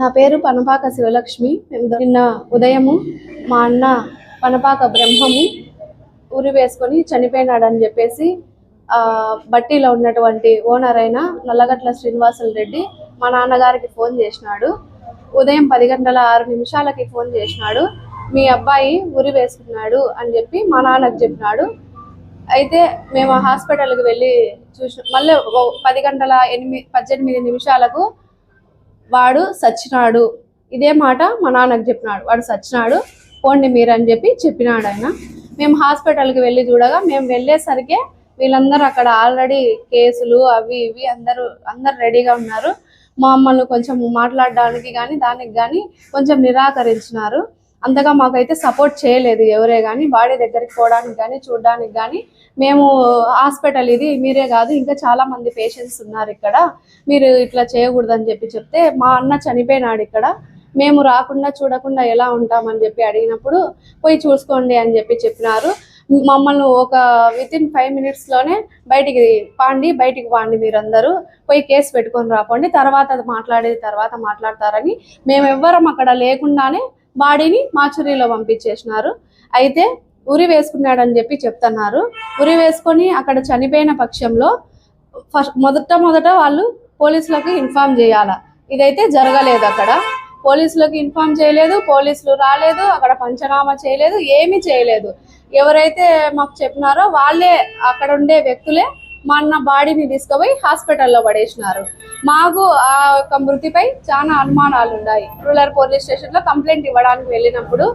నా పేరు పనపాక శివలక్ష్మి. మేము నిన్న ఉదయము మా అన్న పనపాక బ్రహ్మము ఉరి వేసుకొని చనిపోయినాడని చెప్పేసి బట్టీలో ఉన్నటువంటి ఓనర్ అయిన నల్లగట్ల శ్రీనివాసులు రెడ్డి మా నాన్నగారికి ఫోన్ చేసినాడు. ఉదయం పది గంటల ఆరు నిమిషాలకి ఫోన్ చేసినాడు. మీ అబ్బాయి ఉరి వేసుకున్నాడు అని చెప్పి మా నాన్నకు చెప్పినాడు. అయితే మేము హాస్పిటల్కి వెళ్ళి చూసిన మళ్ళీ పది గంటల ఎనిమిది పద్దెనిమిది నిమిషాలకు వాడు సచ్చినాడు. ఇదే మాట మా నాన్నకు చెప్పినాడు. వాడు సచ్చినాడు పోండి మీరు అని చెప్పి చెప్పినాడు ఆయన. మేము హాస్పిటల్కి వెళ్ళి చూడగా మేము వెళ్ళేసరికి వీళ్ళందరూ అక్కడ ఆల్రెడీ కేసులు అవి ఇవి అందరూ అందరు రెడీగా ఉన్నారు. మమ్మల్ని కొంచెం మాట్లాడడానికి కానీ దానికి కానీ కొంచెం నిరాకరించినారు. అంతగా మాకైతే సపోర్ట్ చేయలేదు ఎవరే కానీ బాడీ దగ్గరికి పోవడానికి కానీ చూడడానికి కానీ మేము హాస్పిటల్ ఇది మీరే కాదు ఇంకా చాలా మంది పేషెంట్స్ ఉన్నారు ఇక్కడ. మీరు ఇట్లా చేయకూడదని చెప్పి చెప్తే మా అన్న చనిపోయినాడు ఇక్కడ. మేము రాకుండా చూడకుండా ఎలా ఉంటామని చెప్పి అడిగినప్పుడు పోయి చూసుకోండి అని చెప్పి చెప్పినారు. మమ్మల్ని ఒక విత్ ఇన్ ఫైవ్ మినిట్స్లోనే బయటికి పాండి బయటికి పాండి మీరందరూ. పోయి కేసు పెట్టుకొని రాపండి తర్వాత అది మాట్లాడేది తర్వాత మాట్లాడతారని. మేము ఎవ్వరం అక్కడ లేకుండానే బాడీని మాచురీలో పంపించేసినారు. అయితే ఉరి వేసుకున్నాడని చెప్పి చెప్తున్నారు. ఉరి వేసుకొని అక్కడ చనిపోయిన పక్షంలో ఫస్ట్ మొదట మొదట వాళ్ళు పోలీసులకు ఇన్ఫామ్ చేయాల? ఇదైతే జరగలేదు అక్కడ. పోలీసులకు ఇన్ఫామ్ చేయలేదు పోలీసులు రాలేదు అక్కడ పంచనామా చేయలేదు ఏమీ చేయలేదు. ఎవరైతే మాకు చెప్పినారో వాళ్ళే అక్కడ ఉండే వ్యక్తులే మా అన్న బాడీని తీసుకుపోయి హాస్పిటల్లో పడేసినారు. మాకు ఆ యొక్క మృతిపై చాలా అనుమానాలు ఉన్నాయి. రూరల్ పోలీస్ స్టేషన్లో కంప్లైంట్ ఇవ్వడానికి వెళ్ళినప్పుడు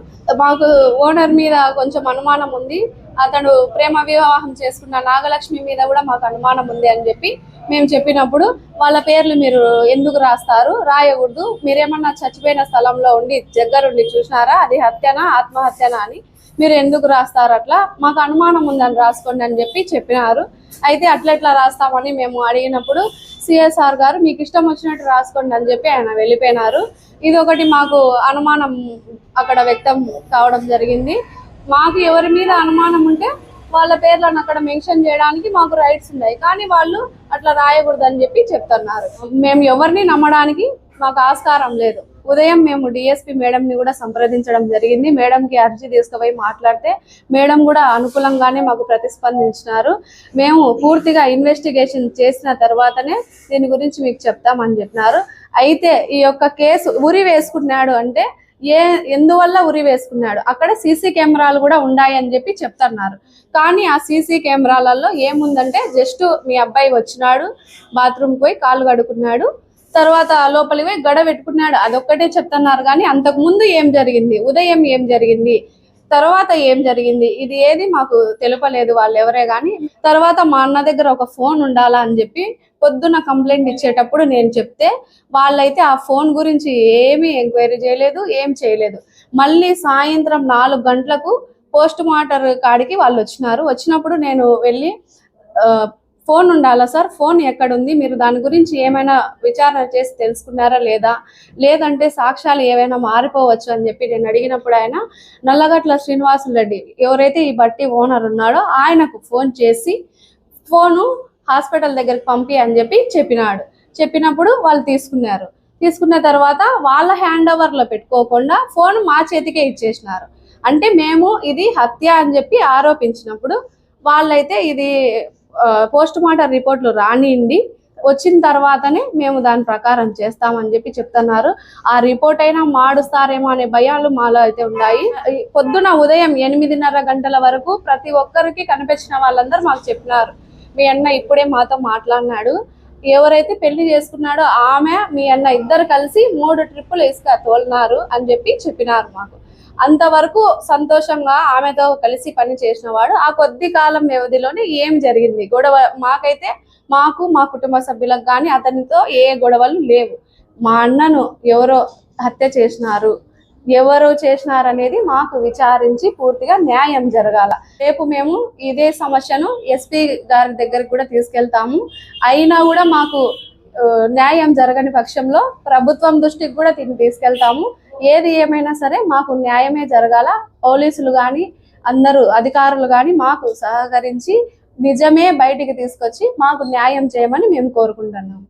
మాకు ఓనర్ మీద కొంచెం అనుమానం ఉంది. అతడు ప్రేమ వివాహం చేసుకున్న నాగలక్ష్మి మీద కూడా మాకు అనుమానం ఉంది అని చెప్పి మేము చెప్పినప్పుడు వాళ్ళ పేర్లు మీరు ఎందుకు రాస్తారు? రాయకూడదు. మీరేమన్నా చచ్చిపోయిన స్థలంలో ఉండి దగ్గరుండి చూసినారా? అది హత్యనా? ఆత్మహత్యనా అని మీరు ఎందుకు రాస్తారు అట్లా? మాకు అనుమానం ఉందని రాసుకోండి అని చెప్పి చెప్పినారు. అయితే అట్లా ఇట్లా రాస్తామని మేము అడిగినప్పుడు సిఎస్ఆర్ గారు మీకు ఇష్టం వచ్చినట్టు రాసుకోండి అని చెప్పి ఆయన వెళ్ళిపోయినారు. ఇది ఒకటి మాకు అనుమానం అక్కడ వ్యక్తం కావడం జరిగింది. మాకు ఎవరి మీద అనుమానం ఉంటే వాళ్ళ పేర్లను అక్కడ మెన్షన్ చేయడానికి మాకు రైట్స్ ఉన్నాయి. కానీ వాళ్ళు అట్లా రాయకూడదని చెప్పి చెప్తున్నారు. మేము ఎవరిని నమ్మడానికి మాకు ఆస్కారం లేదు. ఉదయం మేము డిఎస్పి మేడంని కూడా సంప్రదించడం జరిగింది. మేడంకి అర్జీ తీసుకుపోయి మాట్లాడితే మేడం కూడా అనుకూలంగానే మాకు ప్రతిస్పందించినారు. మేము పూర్తిగా ఇన్వెస్టిగేషన్ చేసిన తర్వాతనే దీని గురించి మీకు చెప్తామని చెప్పినారు. అయితే ఈ యొక్క కేసు ఉరి వేసుకున్నాడు అంటే ఏ ఎందువల్ల ఉరి వేసుకున్నాడు? అక్కడ సీసీ కెమెరాలు కూడా ఉన్నాయని చెప్పి చెప్తున్నారు. కానీ ఆ సీసీ కెమెరాలలో ఏముందంటే జస్ట్ మీ అబ్బాయి వచ్చినాడు బాత్రూమ్కి పోయి కాలు కడుక్కున్నాడు తర్వాత లోపలికి పోయి గడ పెట్టుకున్నాడు. అదొక్కటే చెప్తున్నారు కానీ అంతకు ముందు ఏం జరిగింది? ఉదయం ఏం జరిగింది? తర్వాత ఏం జరిగింది? ఇది ఏది మాకు తెలపలేదు వాళ్ళు ఎవరే కానీ. తర్వాత మా అన్న దగ్గర ఒక ఫోన్ ఉండాలా అని చెప్పి పొద్దున కంప్లైంట్ ఇచ్చేటప్పుడు నేను చెప్తే వాళ్ళైతే ఆ ఫోన్ గురించి ఏమీ ఎంక్వైరీ చేయలేదు ఏం చేయలేదు. మళ్ళీ సాయంత్రం నాలుగు గంటలకు పోస్ట్ మార్టర్ కాడికి వాళ్ళు వచ్చినారు. వచ్చినప్పుడు నేను వెళ్ళి ఫోన్ ఉండాలా సార్? ఫోన్ ఎక్కడుంది? మీరు దాని గురించి ఏమైనా విచారణ చేసి తెలుసుకున్నారా లేదా? లేదంటే సాక్ష్యాలు ఏవైనా మారిపోవచ్చు అని చెప్పి నేను అడిగినప్పుడు ఆయన నల్లగట్ల శ్రీనివాసులు రెడ్డి ఎవరైతే ఈ బట్టి ఓనర్ ఉన్నాడో ఆయనకు ఫోన్ చేసి ఫోను హాస్పిటల్ దగ్గరికి పంపి అని చెప్పి చెప్పినాడు. చెప్పినప్పుడు వాళ్ళు తీసుకున్నారు. తీసుకున్న తర్వాత వాళ్ళ హ్యాండ్ ఓవర్లో పెట్టుకోకుండా ఫోన్ మా చేతికే ఇచ్చేసినారు. అంటే మేము ఇది హత్య అని చెప్పి ఆరోపించినప్పుడు వాళ్ళైతే ఇది పోస్ట్ మార్టం రిపోర్ట్లు రానియండి వచ్చిన తర్వాతనే మేము దాని ప్రకారం చేస్తామని చెప్పి చెప్తున్నారు. ఆ రిపోర్ట్ అయినా మాడుస్తారేమో అనే భయాలు మాలో అయితే ఉన్నాయి. పొద్దున ఉదయం ఎనిమిదిన్నర గంటల వరకు ప్రతి ఒక్కరికి కనిపించిన వాళ్ళందరూ మాకు చెప్పినారు. మీ అన్న ఇప్పుడే మాతో మాట్లాడినాడు. ఎవరైతే పెళ్ళి చేసుకున్నాడో ఆమె మీ అన్న ఇద్దరు కలిసి మూడు ట్రిప్పులు ఇసుక తోలినారు అని చెప్పి చెప్పినారు మాకు. అంతవరకు సంతోషంగా ఆమెతో కలిసి పని చేసిన వాడు. ఆ కొద్ది కాలం వ్యవధిలోనే ఏం జరిగింది? గొడవ మాకైతే మాకు మా కుటుంబ సభ్యులకు కానీ అతనితో ఏ గొడవలు లేవు. మా అన్నను ఎవరో హత్య చేసినారు. ఎవరు చేసినారు అనేది మాకు విచారించి పూర్తిగా న్యాయం జరగాల. రేపు మేము ఇదే సమస్యను ఎస్పీ గారి దగ్గరికి కూడా తీసుకెళ్తాము. అయినా కూడా మాకు న్యాయం జరగని పక్షంలో ప్రభుత్వం దృష్టికి కూడా దీన్ని తీసుకెళ్తాము. ఏది ఏమైనా సరే మాకు న్యాయమే జరగాల. పోలీసులు కానీ అందరూ అధికారులు కానీ మాకు సహకరించి నిజమే బయటికి తీసుకొచ్చి మాకు న్యాయం చేయమని మేము కోరుకుంటున్నాం.